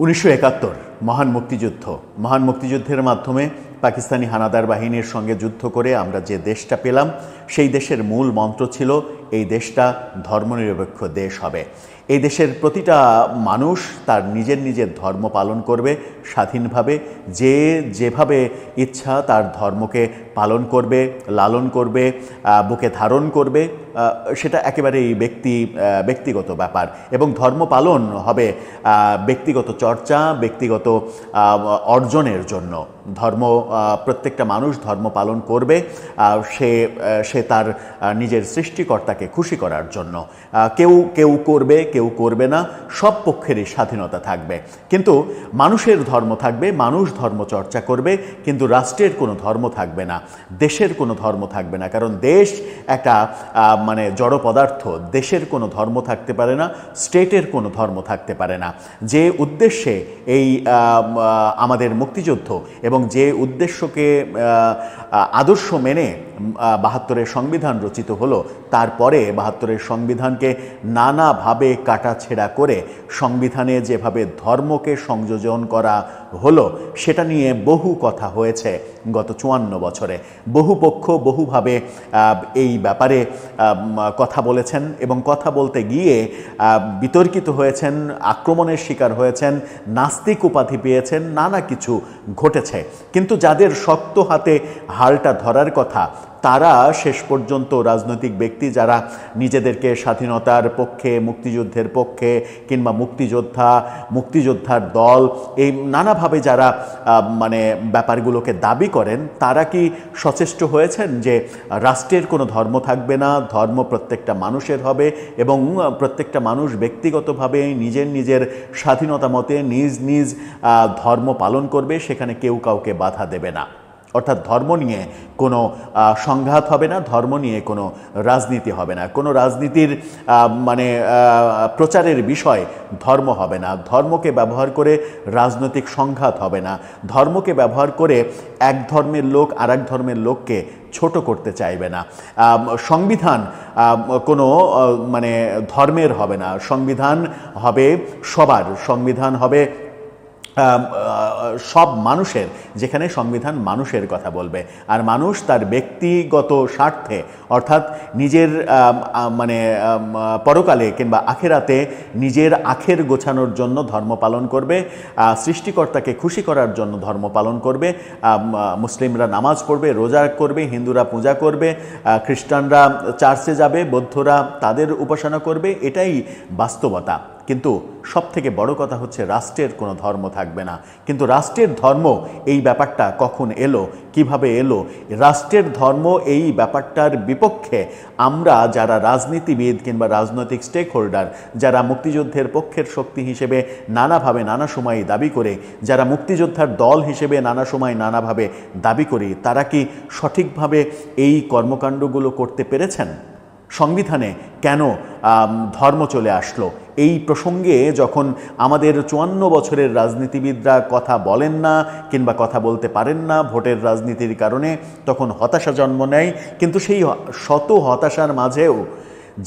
উনিশশো একাত্তর, মহান মুক্তিযুদ্ধ। মহান মুক্তিযুদ্ধের মাধ্যমে পাকিস্তানি হানাদার বাহিনীর সঙ্গে যুদ্ধ করে আমরা যে দেশটা পেলাম, সেই দেশের মূল মন্ত্র ছিল, এই দেশটা ধর্মনিরপেক্ষ দেশ হবে। এই দেশের প্রতিটা মানুষ তার নিজের নিজের ধর্ম পালন করবে স্বাধীনভাবে। যে যেভাবে ইচ্ছা তার ধর্মকে পালন করবে, লালন করবে বুকে ধারণ করবে সেটা একেবারেই ব্যক্তি ব্যক্তিগত ব্যাপার। এবং ধর্ম পালন হবে ব্যক্তিগত চর্চা, ব্যক্তিগত অর্জনের জন্য। ধর্ম প্রত্যেকটা মানুষ ধর্ম পালন করবে সে সে তার নিজের সৃষ্টিকর্তাকে খুশি করার জন্য। কেউ কেউ করবে কেউ করবে না, সব পক্ষেরই স্বাধীনতা থাকবে। কিন্তু মানুষের ধর্ম থাকবে, মানুষ ধর্ম চর্চা করবে, কিন্তু রাষ্ট্রের কোনো ধর্ম থাকবে না। দেশের কোনো ধর্ম থাকবে না। কারণ দেশ একটা মানে জড় পদার্থ, দেশের কোনো ধর্ম থাকতে পারে না, স্টেটের কোনো ধর্ম থাকতে পারে না। যে উদ্দেশ্যে এই আমাদের মুক্তিযুদ্ধ এবং যে উদ্দেশ্যকে আদর্শ মেনে বাহাত্তরের সংবিধান রচিত হলো। তারপরে বাহাত্তরের সংবিধানকে নানাভাবে কাটাছেড়া করে সংবিধানে যেভাবে ধর্মকে সংযোজন করা হলো, সেটা নিয়ে বহু কথা হয়েছে গত চুয়ান্ন বছরে। বহু পক্ষ বহুভাবে এই ব্যাপারে কথা বলেছেন এবং কথা বলতে গিয়ে বিতর্কিত হয়েছেন, আক্রমণের শিকার হয়েছেন, নাস্তিক উপাধি পেয়েছেন, নানা কিছু ঘটেছে। কিন্তু যাদের শক্ত হাতে হালটা ধরার কথা তারা শেষ পর্যন্ত রাজনৈতিক ব্যক্তি যারা নিজেদেরকে স্বাধীনতার পক্ষে, মুক্তিযুদ্ধের পক্ষে কিংবা মুক্তিযোদ্ধা, মুক্তিযোদ্ধার দল, এই নানাভাবে যারা মানে ব্যাপারগুলোকে দাবি করেন, তারা কি সচেষ্ট হয়েছেন যে রাষ্ট্রের কোনো ধর্ম থাকবে না, ধর্ম প্রত্যেকটা মানুষের হবে এবং প্রত্যেকটা মানুষ ব্যক্তিগতভাবে নিজের নিজের স্বাধীনতা মতে নিজ নিজ ধর্ম পালন করবে, সেখানে কেউ কাউকে বাধা দেবে না। অর্থাৎ ধর্ম নিয়ে কোনো সংঘাত হবে না, ধর্ম নিয়ে কোনো রাজনীতি হবে না। কোনো রাজনীতির মানে প্রচারের বিষয় ধর্ম হবে না। ধর্মকে ব্যবহার করে রাজনৈতিক সংঘাত হবে না। ধর্মকে ব্যবহার করে এক ধর্মের লোক আর এক ধর্মের লোককে ছোট করতে চাইবে না। সংবিধান কোনো মানে ধর্মের হবে না। সংবিধান হবে সবার। সংবিধান হবে সব মানুষের, যেখানে সংবিধান মানুষের কথা বলবে। আর মানুষ তার ব্যক্তিগত স্বার্থে, অর্থাৎ নিজের মানে পরকালে কিংবা আখেরাতে নিজের আখের গোছানোর জন্য ধর্ম পালন করবে সৃষ্টিকর্তাকে খুশি করার জন্য ধর্ম পালন করবে মুসলিমরা নামাজ পড়বে, রোজা করবে, হিন্দুরা পূজা করবে খ্রিস্টানরা চার্চে যাবে, বৌদ্ধরা তাদের উপাসনা করবে, এটাই বাস্তবতা। কিন্তু সব থেকে বড় কথা হচ্ছে রাষ্ট্রের কোনো ধর্ম থাকবে না। কিন্তু রাষ্ট্রের ধর্ম এই ব্যাপারটা কখন এলো, কীভাবে এলো, রাষ্ট্রের ধর্ম এই ব্যাপারটার বিপক্ষে আমরা যারা রাজনীতিবিদ কিংবা রাজনৈতিক স্টেক হোল্ডার যারা মুক্তিযুদ্ধের পক্ষের শক্তি হিসেবে নানাভাবে নানা সময় দাবি করে, যারা মুক্তিযোদ্ধার দল হিসেবে নানা সময় নানাভাবে দাবি করি, তারা কি সঠিকভাবে এই কর্মকাণ্ডগুলো করতে পেরেছেন? সংবিধানে কেন ধর্ম চলে আসলো? এই প্রসঙ্গে যখন আমাদের চুয়ান্ন বছরের রাজনীতিবিদরা কথা বলেন না কিংবা কথা বলতে পারেন না ভোটের রাজনীতির কারণে, তখন হতাশা জন্ম নেয়। কিন্তু সেই শত হতাশার মাঝেও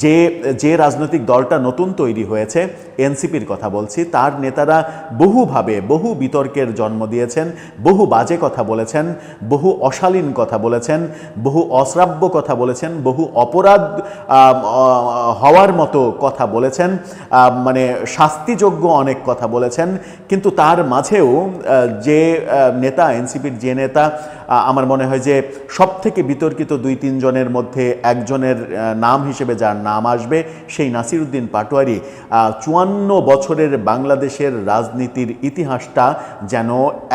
যে যে রাজনৈতিক দলটা নতুন তৈরি হয়েছে, এনসিপির কথা বলছি, তার নেতারা বহুভাবে বহু বিতর্কের জন্ম দিয়েছেন, বহু বাজে কথা বলেছেন, বহু অশালীন কথা বলেছেন, বহু অশ্রাব্য কথা বলেছেন, বহু অপরাধ হওয়ার মতো কথা বলেছেন মানে শাস্তিযোগ্য অনেক কথা বলেছেন, কিন্তু তার মাঝেও যে নেতা, এনসিপির যে নেতা আমার মনে হয় যে সব থেকে বিতর্কিত দুই তিনজনের মধ্যে একজনের নাম হিসেবে যার নাম আসবে সেই নাসিরুদ্দিন পাটোয়ারি। চুয়ান্ন বছরের বাংলাদেশের রাজনীতির ইতিহাসটা যেন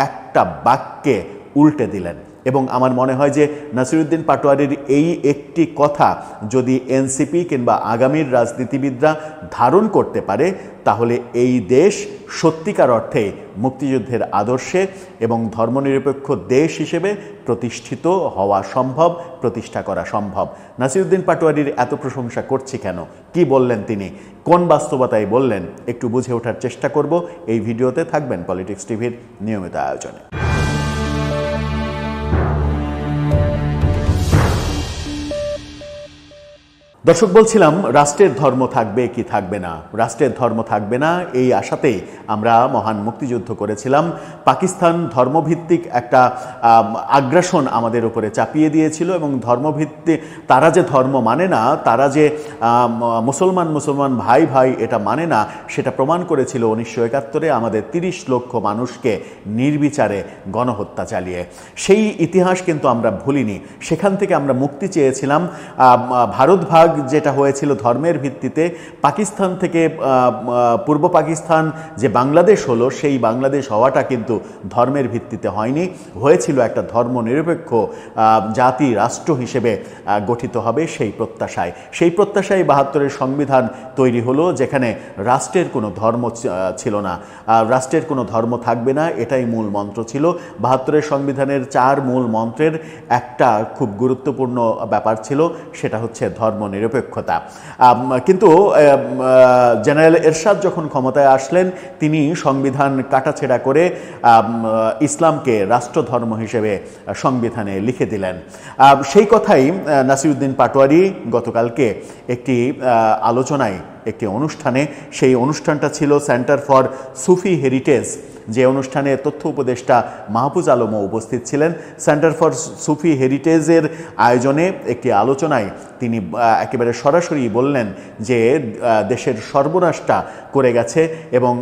একটা বাক্যে উল্টে দিলেন। এবং আমার মনে হয় যে নাসিরুদ্দিন পাটোয়ারির এই একটি কথা যদি এনসিপি কিংবা আগামীর রাজনীতিবিদরা ধারণ করতে পারে, তাহলে এই দেশ সত্যিকার অর্থে মুক্তিযুদ্ধের আদর্শে এবং ধর্মনিরপেক্ষ দেশ হিসেবে প্রতিষ্ঠিত হওয়া সম্ভব, প্রতিষ্ঠা করা সম্ভব। নাসিরুদ্দিন পাটোয়ারির এত প্রশংসা করছি কেন? কি বললেন তিনি? কোন বাস্তবতায় বললেন? একটু বুঝে ওঠার চেষ্টা করব। এই ভিডিওতে থাকবেন পলিটিক্স টিভির নিয়মিত আয়োজনে। দর্শক, বলছিলাম রাষ্ট্রের ধর্ম থাকবে কি থাকবে না? রাষ্ট্রের ধর্ম থাকবে না এই আশাতেই আমরা মহান মুক্তিযুদ্ধ করেছিলাম। পাকিস্তান ধর্মভিত্তিক একটা আগ্রাসন আমাদের উপরে চাপিয়ে দিয়েছিল এবং ধর্মভিত্তিক, তারা যে ধর্ম মানে না, তারা যে মুসলমান মুসলমান ভাই ভাই এটা মানে না, সেটা প্রমাণ করেছিল উনিশশো একাত্তরে আমাদের তিরিশ লক্ষ মানুষকে নির্বিচারে গণহত্যা চালিয়ে। সেই ইতিহাস কিন্তু আমরা ভুলিনি। সেখান থেকে আমরা মুক্তি চেয়েছিলাম। ভারত ভাগ যেটা হয়েছিল ধর্মের ভিত্তিতে পাকিস্তান থেকে পূর্ব পাকিস্তান যে বাংলাদেশ হলো সেই বাংলাদেশ হওয়াটা কিন্তু ধর্মের ভিত্তিতে হয়নি। হয়েছিল একটা ধর্মনিরপেক্ষ আহ, জাতি রাষ্ট্র হিসেবে গঠিত হবে সেই প্রত্যাশায়। সেই প্রত্যাশায় বাহাত্তরের সংবিধান তৈরি হলো যেখানে রাষ্ট্রের কোনো ধর্ম ছিল না। রাষ্ট্রের কোনো ধর্ম থাকবে না এটাই মূল মন্ত্র ছিল। বাহাত্তরের সংবিধানের চার মূল মন্ত্রের একটা খুব গুরুত্বপূর্ণ ব্যাপার ছিল সেটা হচ্ছে ধর্মনিরপেক্ষতা আম, কিন্তু জেনারেল এরশাদ যখন ক্ষমতায় আসলেন তিনি সংবিধান কাটাছেড়া করে ইসলামকে রাষ্ট্রধর্ম হিসেবে সংবিধানে লিখে দিলেন। সেই কথাই নাসিরুদ্দিন পাটোয়ারি গতকালকে একটি আলোচনায় একটি অনুষ্ঠানে সেই অনুষ্ঠানটা ছিল সেন্টার ফর সুফি হেরিটেজ। যে অনুষ্ঠানে তথ্য উপদেষ্টা মাহফুজ আলমও উপস্থিত ছিলেন। সেন্টার ফর সুফি হেরিটেজের আয়োজনে একটি আলোচনায় তিনি একেবারে সরাসরি বললেন যে দেশের সর্বনাশটা করে গেছে এবং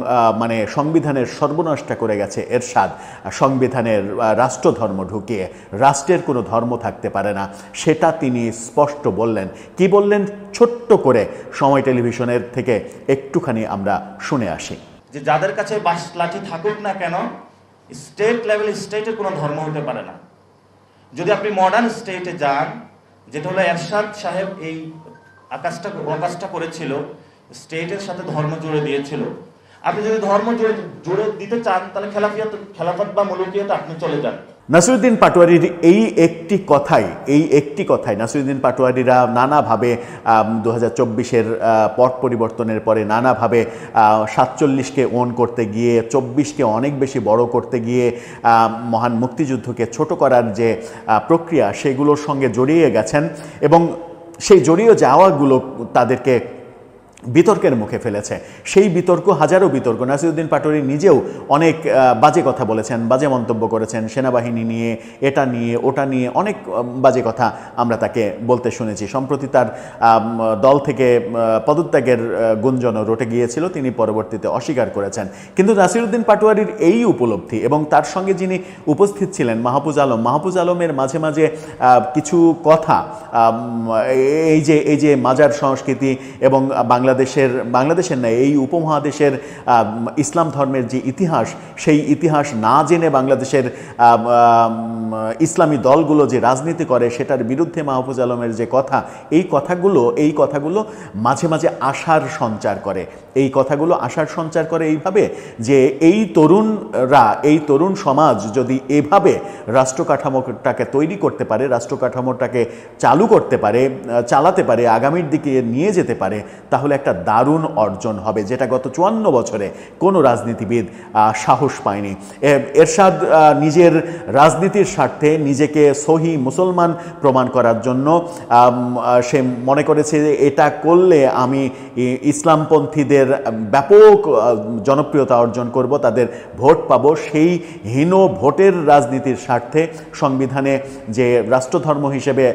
মানে সংবিধানের সর্বনাশটা করে গেছে এরশাদ। সংবিধানের রাষ্ট্রধর্ম ঢুকিয়ে রাষ্ট্রের কোনো ধর্ম থাকতে পারে না। সেটা তিনি স্পষ্ট বললেন। কি বললেন? ছোট্ট করে সময় টেলিভিশনের থেকে একটুখানি আমরা শুনে আসি। যে যাদের কাছে বাস লাঠি থাকুক না কেন স্টেট লেভেল স্টেটের কোনো ধর্ম হতে পারে না। যদি আপনি মডার্ন স্টেটে যান, যেটা হলো এরশাদ সাহেব এই আকাশটা আকাশটা করেছিল স্টেটের সাথে ধর্ম জুড়ে দিয়েছিল। আপনি যদি ধর্ম জুড়ে জুড়ে দিতে চান, তাহলে খেলাফিয়াত, খেলাফত বা মলুকিয়াতে আপনি চলে যান। নাসিরুদ্দিন পাটোয়ারির এই একটি কথাই, এই একটি কথাই, নাসিরুদ্দিন পাটোয়ারিরা নানাভাবে দু হাজার চব্বিশের পট পরিবর্তনের পরে নানাভাবে সাতচল্লিশকে ওন করতে গিয়ে, চব্বিশকে অনেক বেশি বড় করতে গিয়ে মহান মুক্তিযুদ্ধকে ছোট করার যে প্রক্রিয়া, সেগুলোর সঙ্গে জড়িয়ে গেছেন এবং সেই জড়িয়ে যাওয়াগুলো তাদেরকে বিতর্কের মুখে ফেলেছে। সেই বিতর্ক, হাজারো বিতর্ক। নাসিরুদ্দিন পাটোয়ারি নিজেও অনেক বাজে কথা বলেছেন, বাজে মন্তব্য করেছেন সেনাবাহিনী নিয়ে, এটা নিয়ে, ওটা নিয়ে, অনেক বাজে কথা আমরা তাকে বলতে শুনেছি। সম্প্রতি তার দল থেকে পদত্যাগের গুঞ্জনও রটে গিয়েছিল, তিনি পরবর্তীতে অস্বীকার করেছেন। কিন্তু নাসিরুদ্দিন পাটোয়ারির এই উপলব্ধি এবং তার সঙ্গে যিনি উপস্থিত ছিলেন, মাহফুজ আলম, মাহফুজ আলমের মাঝে মাঝে কিছু কথা এই যে এই যে মাজার সংস্কৃতি এবং বাংলাদেশের বাংলাদেশের না, এই উপমহাদেশের ইসলাম ধর্মের যে ইতিহাস, সেই ইতিহাস না জেনে বাংলাদেশের ইসলামী দলগুলো যে রাজনীতি করে, সেটার বিরুদ্ধে মাহফুজ আলমের যে কথা, এই কথাগুলো এই কথাগুলো মাঝে মাঝে আশার সঞ্চার করে। এই কথাগুলো আশার সঞ্চার করে এইভাবে যে এই তরুণরা, এই তরুণ সমাজ যদি এভাবে রাষ্ট্র কাঠামোটাকে তৈরি করতে পারে রাষ্ট্র কাঠামোটাকে চালু করতে পারে, চালাতে পারে, আগামীর দিকে নিয়ে যেতে পারে, তাহলে একটা দারুণ অর্জন হবে, যেটা গত চুয়ান্ন বছরে কোনো রাজনীতিবিদ সাহস পায়নি। এরশাদ নিজের রাজনীতির স্বার্থে নিজেকে সহি মুসলমান প্রমাণ করার জন্য সে মনে করেছে যে এটা করলে আমি ই- ইসলামপন্থীদের ব্যাপক জনপ্রিয়তা অর্জন করব, তাদের ভোট পাবো। সেই হীন ভোটের রাজনীতির স্বার্থে সংবিধানে যে রাষ্ট্রধর্ম হিসেবে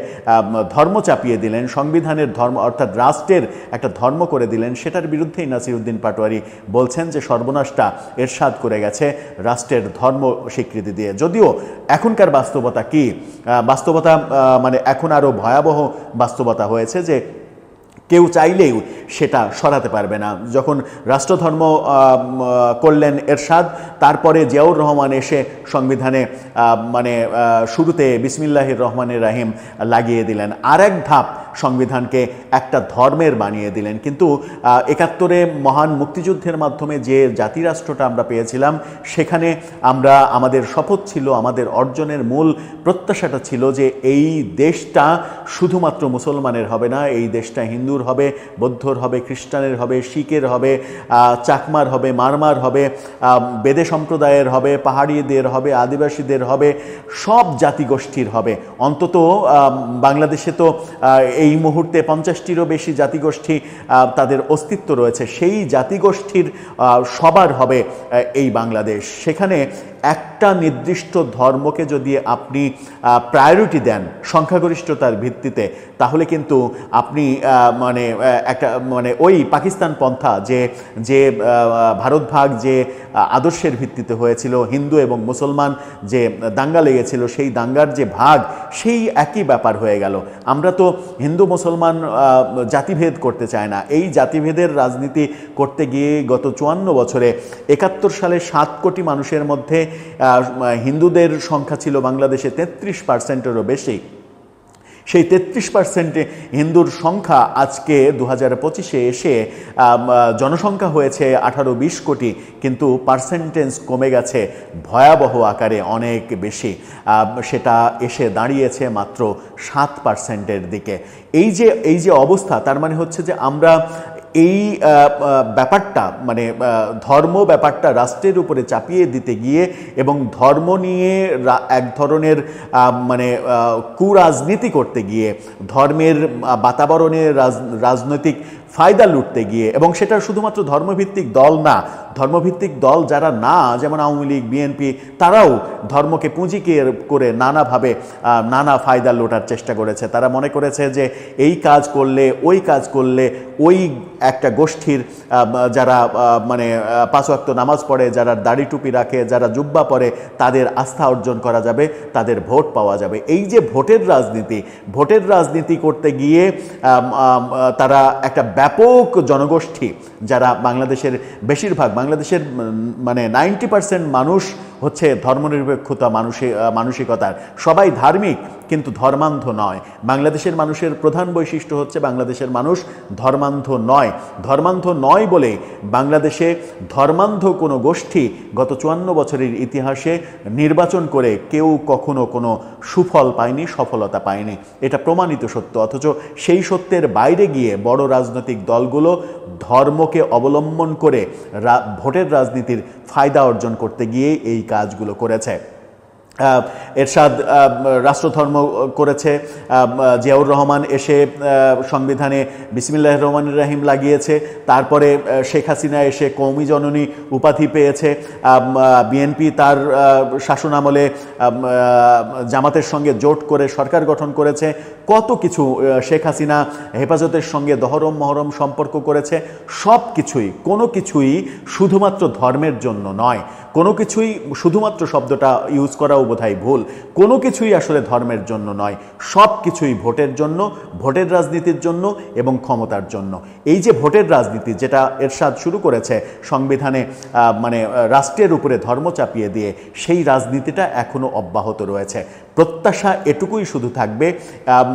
ধর্ম চাপিয়ে দিলেন, সংবিধানের ধর্ম, অর্থাৎ রাষ্ট্রের একটা ধর্ম করে দিলেন, সেটার বিরুদ্ধেই নাসিরুদ্দিন পাটোয়ারি বলছেন যে সর্বনাশটা এরশাদ করে গেছে রাষ্ট্রের ধর্ম স্বীকৃতি দিয়ে। যদিও এখনকার বাস্তবতা কি? বাস্তবতা মানে এখন আরও ভয়াবহ বাস্তবতা হয়েছে যে কেউ চাইলেও সেটা সরাতে পারবে না। যখন রাষ্ট্রধর্ম করলেন এরশাদ, তারপরে জিয়াউর রহমান এসে সংবিধানে মানে শুরুতে বিসমিল্লাহির রহমানের রাহিম লাগিয়ে দিলেন। আর এক ধাপ সংবিধানকে একটা ধর্মের বানিয়ে দিলেন। কিন্তু একাত্তরে মহান মুক্তিযুদ্ধের মাধ্যমে যে জাতিরাষ্ট্রটা আমরা পেয়েছিলাম, সেখানে আমরা, আমাদের শপথ ছিল, আমাদের অর্জনের মূল প্রত্যাশাটা ছিল যে এই দেশটা শুধুমাত্র মুসলমানের হবে না, এই দেশটা হিন্দু হিন্দুর হবে, বৌদ্ধর হবে, খ্রিস্টানের হবে, শিখের হবে চাকমার হবে, মারমার হবে বেদে সম্প্রদায়ের হবে, পাহাড়িদের হবে, আদিবাসীদের হবে, সব জাতিগোষ্ঠীর হবে। অন্তত বাংলাদেশে তো এই মুহূর্তে পঞ্চাশটিরও বেশি জাতিগোষ্ঠী তাদের অস্তিত্ব রয়েছে। সেই জাতিগোষ্ঠীর সবার হবে এই বাংলাদেশ। সেখানে একটা নির্দিষ্ট ধর্মকে যদি আপনি প্রায়োরিটি দেন সংখ্যাগরিষ্ঠতার ভিত্তিতে, তাহলে কিন্তু আপনি মানে একটা মানে ওই পাকিস্তান পন্থা যে যে ভারত ভাগ যে আদর্শের ভিত্তিতে হয়েছিল, হিন্দু এবং মুসলমান যে, দাঙ্গা লেগেছিল, সেই দাঙ্গার যে ভাগ, সেই একই ব্যাপার হয়ে গেল। আমরা তো হিন্দু, মুসলমান জাতিভেদ করতে চাই না। এই জাতিভেদের রাজনীতি করতে গিয়ে গত চুয়ান্ন বছরে একাত্তর সালে সাত কোটি মানুষের মধ্যে হিন্দুদের সংখ্যা ছিল বাংলাদেশে তেত্রিশ পার্সেন্টেরও বেশি। সেই তেত্রিশ পার্সেন্টে হিন্দুর সংখ্যা আজকে দু হাজার পঁচিশে এসে জনসংখ্যা হয়েছে আঠারো বিশ কোটি, কিন্তু পার্সেন্টেজ কমে গেছে ভয়াবহ আকারে অনেক বেশি। সেটা এসে দাঁড়িয়েছে মাত্র সাত পার্সেন্টের দিকে। এই যে এই যে অবস্থা, তার মানে হচ্ছে যে আমরা এই ব্যাপারটা মানে ধর্ম ব্যাপারটা রাষ্ট্রের উপরে চাপিয়ে দিতে গিয়ে এবং ধর্ম নিয়ে এক ধরনের মানে কুরাজনীতি করতে গিয়ে ধর্মের বাতাবরণের বাতাবরণে রাজ- রাজনৈতিক ফায়দা লুটতে গিয়ে এবং সেটা শুধুমাত্র ধর্মভিত্তিক দল না, ধর্মভিত্তিক দল যারা না, যেমন আওয়ামী লীগ, বিএনপি, তারাও ধর্মকে পুঁজিকে করে নানাভাবে নানা ফায়দা লোটার চেষ্টা করেছে। তারা মনে করেছে যে এই কাজ করলে, ওই কাজ করলে, ওই একটা গোষ্ঠীর যারা মানে ওয়াক্ত নামাজ পড়ে, যারা দাড়ি টুপি রাখে, যারা জুব্বা পরে, তাদের আস্থা অর্জন করা যাবে, তাদের ভোট পাওয়া যাবে। এই যে ভোটের রাজনীতি ভোটের রাজনীতি করতে গিয়ে তারা একটা ব্যাপক জনগোষ্ঠী যারা বাংলাদেশের বেশিরভাগ বাংলাদেশের মানে নাইনটি পার্সেন্ট মানুষ হচ্ছে ধর্মনিরপেক্ষতা মানসিক মানসিকতার। সবাই ধার্মিক, কিন্তু ধর্মান্ধ নয়। বাংলাদেশের মানুষের প্রধান বৈশিষ্ট্য হচ্ছে বাংলাদেশের মানুষ ধর্মান্ধ নয়। ধর্মান্ধ নয় বলে বাংলাদেশে ধর্মান্ধ কোনো গোষ্ঠী গত চুয়ান্ন বছরের ইতিহাসে নির্বাচন করে কেউ কখনো কোনো সুফল পায়নি, সফলতা পায়নি। এটা প্রমাণিত সত্য। অথচ সেই সত্যের বাইরে গিয়ে বড় রাজনৈতিক দলগুলো ধর্মকে অবলম্বন করে ভোটের রাজনীতির ফায়দা অর্জন করতে গিয়ে এই কাজগুলো করেছে। এরশাদ রাষ্ট্রধর্ম করেছে। জিয়াউর রহমান এসে সংবিধানে বিসমিল্লাহ রহমান রাহিম লাগিয়েছে। তারপরে শেখ হাসিনা এসে কৌমি জননী উপাধি পেয়েছে। বিএনপি তার শাসনামলে জামাতের সঙ্গে জোট করে সরকার গঠন করেছে। কত কিছু শেখ হাসিনা হেফাজতের সঙ্গে দহরম, মহরম সম্পর্ক করেছে, সব কিছুই, কোনো কিছুই শুধুমাত্র ধর্মের জন্য নয়। কোনো কিছুই শুধুমাত্র শব্দটা ইউজ করাও বোধহয় ভুল। কোনো কিছুই আসলে ধর্মের জন্য নয়। সব কিছুই ভোটের জন্য, ভোটের রাজনীতির জন্য এবং ক্ষমতার জন্য। এই যে ভোটের রাজনীতি যেটা এরশাদ শুরু করেছে সংবিধানে মানে রাষ্ট্রের উপরে ধর্ম চাপিয়ে দিয়ে, সেই রাজনীতিটা এখনও অব্যাহত রয়েছে। প্রত্যাশা এটুকুই শুধু থাকবে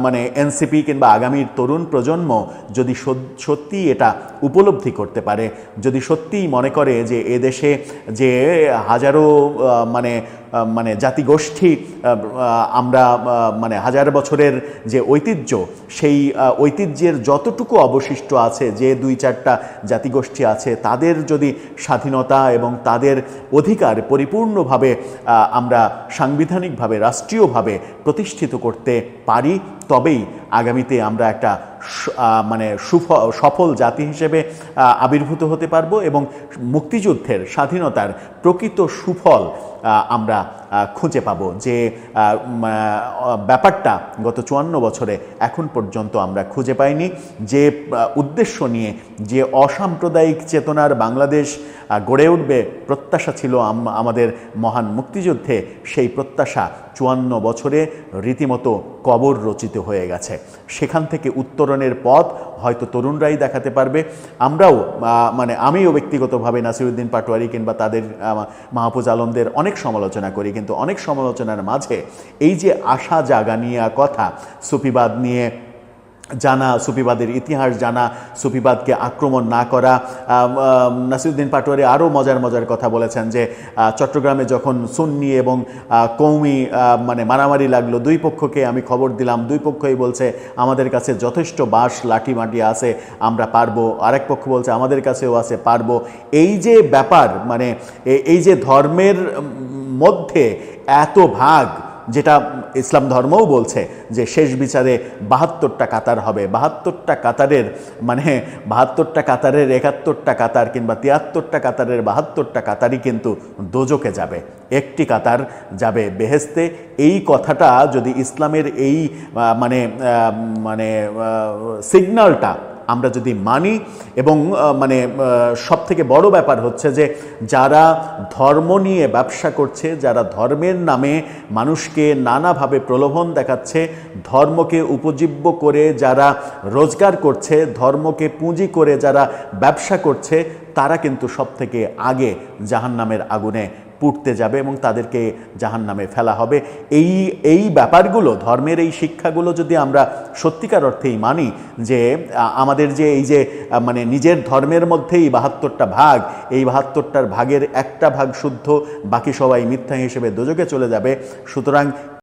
মানে এনসিপি কিংবা আগামীর তরুণ প্রজন্ম যদি সত- সত্যি এটা উপলব্ধি করতে পারে, যদি সত্যিই মনে করে যে এদেশে যে হাজারো মানে মানে জাতিগোষ্ঠী আমরা মানে হাজার বছরের যে ঐতিহ্য, সেই ঐতিহ্যের যতটুকু অবশিষ্ট আছে, যে দুই চারটা জাতিগোষ্ঠী আছে, তাদের যদি স্বাধীনতা এবং তাদের অধিকার পরিপূর্ণভাবে আমরা সাংবিধানিকভাবে, রাষ্ট্রীয়ভাবে প্রতিষ্ঠিত করতে পারি, তবেই আগামীতে আমরা একটা মানে সুফ, সফল জাতি হিসেবে আবির্ভূত হতে পারব এবং মুক্তিযুদ্ধের স্বাধীনতার প্রকৃত সুফল আমরা আহ, খুঁজে পাবো যে ব্যাপারটা গত চুয়ান্ন বছরে এখন পর্যন্ত আমরা খুঁজে পাইনি। যে উদ্দেশ্য নিয়ে যে অসাম্প্রদায়িক চেতনার বাংলাদেশ গড়ে উঠবে, প্রত্যাশা ছিল আম- আমাদের মহান মুক্তিযুদ্ধে, সেই প্রত্যাশা চুয়ান্ন বছরে রীতিমতো কবর রচিত হয়ে গেছে। সেখান থেকে উত্তরণের পথ হয়তো তরুণরাই দেখাতে পারবে। আমরাও মানে আমিও ব্যক্তিগতভাবে নাসিরুদ্দিন পাটোয়ারি কিংবা তাদের মাহফুজ আলমদের অনেক সমালোচনা করি কিন্তু অনেক সমালোচনার মাঝে এই যে আশা জাগা নিয়ে কথা, সুফিবাদ নিয়ে জানা, সুফিবাদের ইতিহাস জানা, সুফিবাদকে আক্রমণ না করা নাসিরুদ্দিন পাটোয়ারি আরও মজার মজার কথা বলেছেন যে চট্টগ্রামে যখন সুন্নি এবং কৌমি মানে মারামারি লাগল, দুই পক্ষকে আমি খবর দিলাম, দুই পক্ষই বলছে, আমাদের কাছে যথেষ্ট বাঁশ, লাঠি, মাটি আছে, আমরা পারব। আরেক পক্ষ বলছে, আমাদের কাছেও আছে, পারব। এই যে ব্যাপার মানে এই যে ধর্মের মধ্যে এত ভাগ যেটা ইসলাম ধর্মও বলছে যে শেষ বিচারে বাহাত্তরটা কাতার হবে। বাহাত্তরটা কাতারের মানে বাহাত্তরটা কাতারের একাত্তরটা কাতার কিংবা তিয়াত্তরটা কাতারের বাহাত্তরটা কাতারই কিন্তু দোজকে যাবে। একটি কাতার যাবে বেহেস্তে এই কথাটা যদি ইসলামের এই মানে মানে সিগন্যালটা আমরা যদি মানি এবং মানে সব থেকে বড় ব্যাপার হচ্ছে যে যারা ধর্ম নিয়ে ব্যবসা করছে, যারা ধর্মের নামে মানুষকে নানাভাবে প্রলোভন দেখাচ্ছে, ধর্মকে উপজীব্য করে যারা রোজগার করছে, ধর্মকে পুঁজি করে যারা ব্যবসা করছে, তারা কিন্তু সব থেকে আগে জাহান্নামের আগুনে পুড়তে যাবে এবং তাদেরকে জাহান নামে ফেলা হবে। এই এই ব্যাপারগুলো, ধর্মের এই শিক্ষাগুলো যদি আমরা সত্যিকার অর্থেই মানি যে আমাদের যে এই যে মানে নিজের ধর্মের মধ্যেই বাহাত্তরটা ভাগ, এই বাহাত্তরটার ভাগের একটা ভাগ শুদ্ধ, বাকি সবাই মিথ্যা হিসেবে দোজকে চলে যাবে। সুতরাং